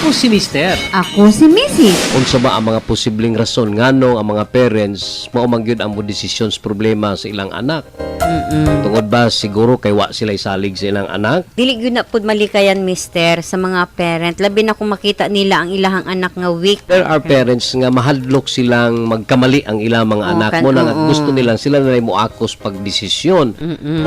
Ako si Mister. Ako si Mrs. Unsa ba ang mga posibleng rason ngano ang mga parents mao man gyud ang mo desisyon sa problema sa ilang anak? Tungod ba siguro kay wa sila isalig sa ilang anak? Dili gyud na pud malikayan mister sa mga parent labi na kung makita nila ang ilahang anak nga weak. There are parents nga mahadlok silang magkamali ang ilang mga Oo, anak kan- mo na oo. gusto nilang sila na mo akos pagdesisyon.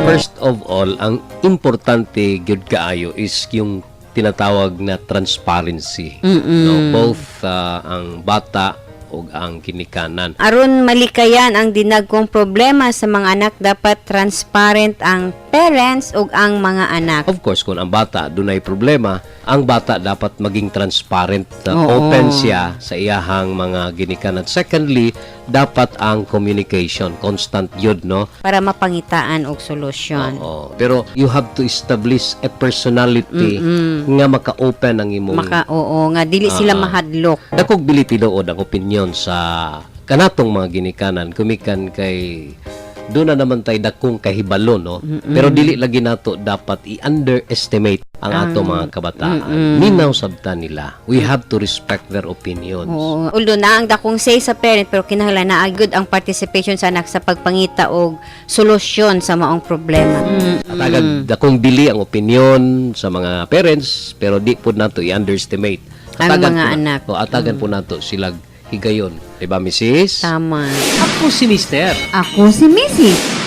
First of all, ang importante gyud kaayo is yung tinatawag na transparency. No, both uh, ang bata ug ang kinikanan. Aron malikayan ang dinagkong problema sa mga anak dapat transparent ang parents ug ang mga anak. Of course, kung ang bata dunay problema, ang bata dapat maging transparent, uh, Oo. open siya sa iyahang mga ginikanan. Secondly, dapat ang communication, constant yun, no? para mapangitaan og solusyon. Oo. Pero you have to establish a personality nga maka-open ang imong Maka oo nga dili sila Ah. mahadlok. Dakog biliti doon ang opinion sa kanatong mga ginikanan kumikan kay doon na naman tay dakong kahibalo no? Pero dili lagi nato dapat i-underestimate ang ato mga kabataan. Minaw sabta nila. We have to respect their opinions. Oo. Although na ang dakong say sa parent pero kinahanglan na agud ang participation sa anak sa pagpangita og solusyon sa maong problema. Atagag dakong bili ang opinion sa mga parents pero di po nato i-underestimate. Ang mga po na- anak. o, atagan po nato silag higayon diba misis Tama. Ako si Mister. Ako si Mrs.